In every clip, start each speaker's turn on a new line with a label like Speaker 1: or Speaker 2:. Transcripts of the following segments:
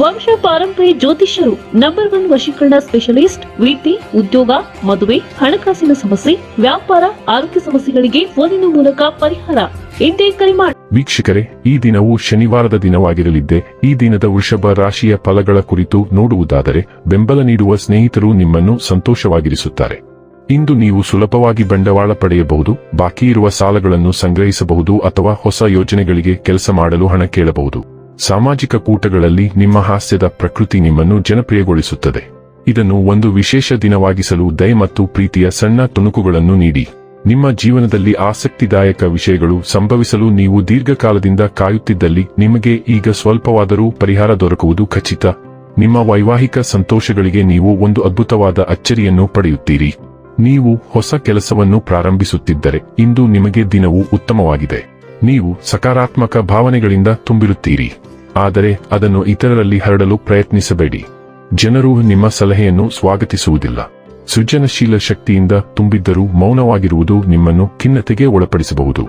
Speaker 1: ವಂಶ ಪಾರಂಪರಿ ಜ್ಯೋತಿಷ್ಯರು ನಂಬರ್ ಒನ್ ವಶೀಕರಣ ಸ್ಪೆಷಲಿಸ್ಟ್ ವೃತ್ತಿ ಉದ್ಯೋಗ, ಮದುವೆ, ಹಣಕಾಸಿನ ಸಮಸ್ಯೆ, ವ್ಯಾಪಾರ, ಆರೋಗ್ಯ ಸಮಸ್ಯೆಗಳಿಗೆ ಫೋನಿನ ಮೂಲಕ ಪರಿಹಾರ. ಇಂದೇ ಕರೆ ಮಾಡಿ
Speaker 2: ವೀಕ್ಷಕರೇ, ಈ ದಿನವು ಶನಿವಾರದ ದಿನವಾಗಿರಲಿದ್ದೆ. ಈ ದಿನದ ವೃಷಭ ರಾಶಿಯ ಫಲಗಳ ಕುರಿತು ನೋಡುವುದಾದರೆ, ಬೆಂಬಲ ನೀಡುವ ಸ್ನೇಹಿತರು ನಿಮ್ಮನ್ನು ಸಂತೋಷವಾಗಿರಿಸುತ್ತಾರೆ. ಇಂದು ನೀವು ಸುಲಭವಾಗಿ ಬಂಡವಾಳ ಪಡೆಯಬಹುದು, ಬಾಕಿ ಇರುವ ಸಾಲಗಳನ್ನು ಸಂಗ್ರಹಿಸಬಹುದು ಅಥವಾ ಹೊಸ ಯೋಜನೆಗಳಿಗೆ ಕೆಲಸ ಮಾಡಲು ಹಣ ಕೇಳಬಹುದು. ಸಾಮಾಜಿಕ ಕೂಟಗಳಲ್ಲಿ ನಿಮ್ಮ ಹಾಸ್ಯದ ಪ್ರಕೃತಿ ನಿಮ್ಮನ್ನು ಜನಪ್ರಿಯಗೊಳಿಸುತ್ತದೆ. ಇದನ್ನು ಒಂದು ವಿಶೇಷ ದಿನವಾಗಿಸಲು ದಯ ಮತ್ತು ಪ್ರೀತಿಯ ಸಣ್ಣ ತುಣುಕುಗಳನ್ನು ನೀಡಿ. ನಿಮ್ಮ ಜೀವನದಲ್ಲಿ ಆಸಕ್ತಿದಾಯಕ ವಿಷಯಗಳು ಸಂಭವಿಸಲು ನೀವು ದೀರ್ಘಕಾಲದಿಂದ ಕಾಯುತ್ತಿದ್ದಲ್ಲಿ ನಿಮಗೆ ಈಗ ಸ್ವಲ್ಪವಾದರೂ ಪರಿಹಾರ ದೊರಕುವುದು ಖಚಿತ. ನಿಮ್ಮ ವೈವಾಹಿಕ ಸಂತೋಷಗಳಿಗೆ ನೀವು ಒಂದು ಅದ್ಭುತವಾದ ಅಚ್ಚರಿಯನ್ನು ಪಡೆಯುತ್ತೀರಿ. ನೀವು ಹೊಸ ಕೆಲಸವನ್ನು ಪ್ರಾರಂಭಿಸುತ್ತಿದ್ದರೆ ಇಂದು ನಿಮಗೆ ದಿನವು ಉತ್ತಮವಾಗಿದೆ. ನೀವು ಸಕಾರಾತ್ಮಕ ಭಾವನೆಗಳಿಂದ ತುಂಬಿರುತ್ತೀರಿ. ಆದರೆ ಅದನ್ನು ಇತರರಲ್ಲಿ ಹರಡಲು ಪ್ರಯತ್ನಿಸಬೇಡಿ. ಜನರು ನಿಮ್ಮ ಸಲಹೆಯನ್ನು ಸ್ವಾಗತಿಸುವುದಿಲ್ಲ. ಸೃಜನಶೀಲ ಶಕ್ತಿಯಿಂದ ತುಂಬಿದ್ದರೂ ಮೌನವಾಗಿರುವುದು ನಿಮ್ಮನ್ನು ಖಿನ್ನತೆಗೆ ಒಳಪಡಿಸಬಹುದು.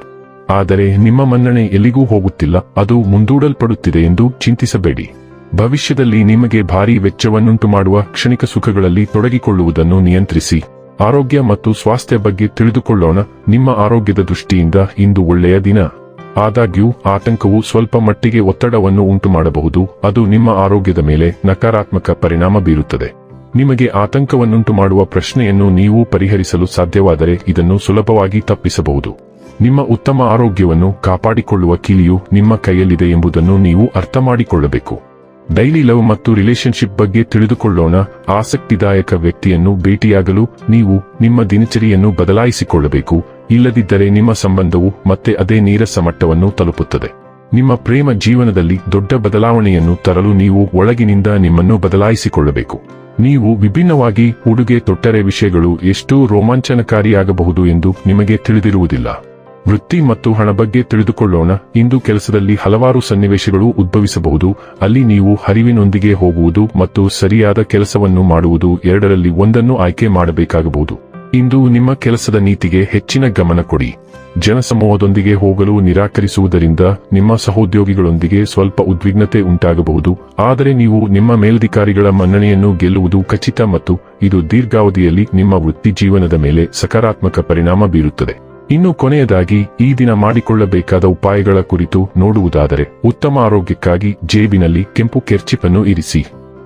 Speaker 2: ಆದರೆ ನಿಮ್ಮ ಮನ್ನಣೆ ಎಲ್ಲಿಗೂ ಹೋಗುತ್ತಿಲ್ಲ, ಅದು ಮುಂದೂಡಲ್ಪಡುತ್ತಿದೆ ಎಂದು ಚಿಂತಿಸಬೇಡಿ. ಭವಿಷ್ಯದಲ್ಲಿ ನಿಮಗೆ ಭಾರೀ ವೆಚ್ಚವನ್ನುಂಟು ಮಾಡುವ ಕ್ಷಣಿಕ ಸುಖಗಳಲ್ಲಿ ತೊಡಗಿಕೊಳ್ಳುವುದನ್ನು ನಿಯಂತ್ರಿಸಿ, ಆರೋಗ್ಯ ಮತ್ತು ಸ್ವಾಸ್ಥ್ಯ ಬಗ್ಗೆ ತಿಳಿದುಕೊಳ್ಳೋಣ. ನಿಮ್ಮ ಆರೋಗ್ಯದ ದೃಷ್ಟಿಯಿಂದ ಇಂದು ಒಳ್ಳೆಯ ದಿನ. ಆದಾಗ್ಯೂ, ಆತಂಕವು ಸ್ವಲ್ಪ ಮಟ್ಟಿಗೆ ಒತ್ತಡವನ್ನು ಉಂಟು ಮಾಡಬಹುದು ಅದು ನಿಮ್ಮ ಆರೋಗ್ಯದ ಮೇಲೆ ನಕಾರಾತ್ಮಕ ಪರಿಣಾಮ ಬೀರುತ್ತದೆ. ನಿಮಗೆ ಆತಂಕವನ್ನುಂಟು ಮಾಡುವ ಪ್ರಶ್ನೆಯನ್ನು ನೀವು ಪರಿಹರಿಸಲು ಸಾಧ್ಯವಾದರೆ ಇದನ್ನು ಸುಲಭವಾಗಿ ತಪ್ಪಿಸಬಹುದು. ನಿಮ್ಮ ಉತ್ತಮ ಆರೋಗ್ಯವನ್ನು ಕಾಪಾಡಿಕೊಳ್ಳುವ ಕೀಲಿಯು ನಿಮ್ಮ ಕೈಯಲ್ಲಿದೆ ಎಂಬುದನ್ನು ನೀವು ಅರ್ಥ ಮಾಡಿಕೊಳ್ಳಬೇಕು ಡೈಲಿ ಲವ್ ಮತ್ತು ರಿಲೇಶನ್ಶಿಪ್ ಬಗ್ಗೆ ತಿಳಿದುಕೊಳ್ಳೋಣ, ಆಸಕ್ತಿದಾಯಕ ವ್ಯಕ್ತಿಯನ್ನು ಭೇಟಿಯಾಗಲು ನೀವು ನಿಮ್ಮ ದಿನಚರಿಯನ್ನು ಬದಲಾಯಿಸಿಕೊಳ್ಳಬೇಕು ಇಲ್ಲದಿದ್ದರೆ ನಿಮ್ಮ ಸಂಬಂಧವು ಮತ್ತೆ ಅದೇ ನೀರಸ ಮಟ್ಟವನ್ನು ತಲುಪುತ್ತದೆ. ನಿಮ್ಮ ಪ್ರೇಮ ಜೀವನದಲ್ಲಿ ದೊಡ್ಡ ಬದಲಾವಣೆಯನ್ನು ತರಲು ನೀವು ಒಳಗಿನಿಂದ ನಿಮ್ಮನ್ನು ಬದಲಾಯಿಸಿಕೊಳ್ಳಬೇಕು. ನೀವು ವಿಭಿನ್ನವಾಗಿ ಉಡುಗೆ ತೊಟ್ಟರೆ ವಿಷಯಗಳು ಎಷ್ಟು ರೋಮಾಂಚನಕಾರಿಯಾಗಬಹುದು ಎಂದು ನಿಮಗೆ ತಿಳಿದಿರುವುದಿಲ್ಲ. ವೃತ್ತಿ ಮತ್ತು ಹಣ ಬಗ್ಗೆ ತಿಳಿದುಕೊಳ್ಳೋಣ. ಇಂದು ಕೆಲಸದಲ್ಲಿ ಹಲವಾರು ಸನ್ನಿವೇಶಗಳು ಉದ್ಭವಿಸಬಹುದು. ಅಲ್ಲಿ ನೀವು ಹರಿವಿನೊಂದಿಗೆ ಹೋಗುವುದು ಮತ್ತು ಸರಿಯಾದ ಕೆಲಸವನ್ನು ಮಾಡುವುದು ಎರಡರಲ್ಲಿ ಒಂದನ್ನು ಆಯ್ಕೆ ಮಾಡಬೇಕಾಗಬಹುದು. ಇಂದು ನಿಮ್ಮ ಕೆಲಸದ ನೀತಿಗೆ ಹೆಚ್ಚಿನ ಗಮನ ಕೊಡಿ. ಜನಸಮೂಹದೊಂದಿಗೆ ಹೋಗಲು ನಿರಾಕರಿಸುವುದರಿಂದ ನಿಮ್ಮ ಸಹೋದ್ಯೋಗಿಗಳೊಂದಿಗೆ ಸ್ವಲ್ಪ ಉದ್ವಿಗ್ನತೆ ಉಂಟಾಗಬಹುದು. ಆದರೆ ನೀವು ನಿಮ್ಮ ಮೇಲಧಿಕಾರಿಗಳ ಮನ್ನಣೆಯನ್ನು ಗೆಲ್ಲುವುದು ಖಚಿತ ಮತ್ತು ಇದು ದೀರ್ಘಾವಧಿಯಲ್ಲಿ ನಿಮ್ಮ ವೃತ್ತಿ ಜೀವನದ ಮೇಲೆ ಸಕಾರಾತ್ಮಕ ಪರಿಣಾಮ ಬೀರುತ್ತದೆ. ಇನ್ನು ಕೊನೆಯದಾಗಿ, ಈ ದಿನ ಮಾಡಿಕೊಳ್ಳಬೇಕಾದ ಉಪಾಯಗಳ ಕುರಿತು ನೋಡುವುದಾದರೆ, ಉತ್ತಮ ಆರೋಗ್ಯಕ್ಕಾಗಿ ಜೇಬಿನಲ್ಲಿ ಕೆಂಪು ಕೆರ್ಚಿಪನ್ನು ಇರಿಸಿ.